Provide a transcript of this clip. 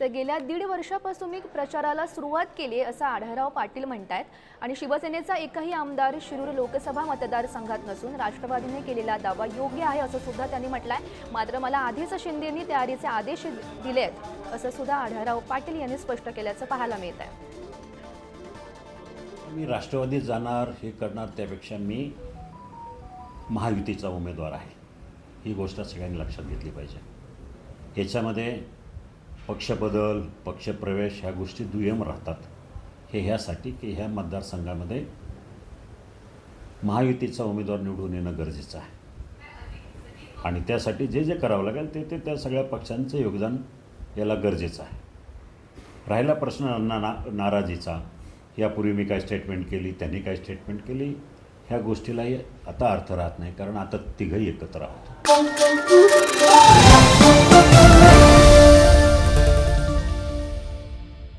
तर गेल्या दीड वर्षापासून मी प्रचाराला सुरुवात केली आहे असं आढळराव पाटील म्हणतायत. आणि शिवसेनेचा एकही आमदार शिरूर लोकसभा मतदारसंघात नसून राष्ट्रवादीने केलेला दावा योग्य आहे असं सुद्धा त्यांनी म्हटलंय. मात्र मला आधीच शिंदेंनी तयारीचे आदेश दिले आहेत असं सुद्धा आढळराव पाटील यांनी स्पष्ट केल्याचं पाहायला मिळत आहे मी राष्ट्रवादीत जाणार हे करणार त्यापेक्षा मी महायुतीचा उमेदवार आहे. ही गोष्ट सगळ्यांनी लक्षात घेतली पाहिजे. याच्यामध्ये पक्षबदल पक्षप्रवेश ह्या गोष्टी दुय्यम राहतात. हे ह्यासाठी की ह्या मतदारसंघामध्ये महायुतीचा उमेदवार निवडून येणं गरजेचं आहे. आणि त्यासाठी जे जे करावं लागेल ते ते त्या सगळ्या पक्षांचं योगदान याला गरजेचं आहे. राहिला प्रश्न ना ना नाराजीचा. यापूर्वी मी काय स्टेटमेंट केली त्यांनी काय स्टेटमेंट केली ह्या गोष्टीलाही आता अर्थ राहत नाही कारण आता तिघही एकत्र आहोत.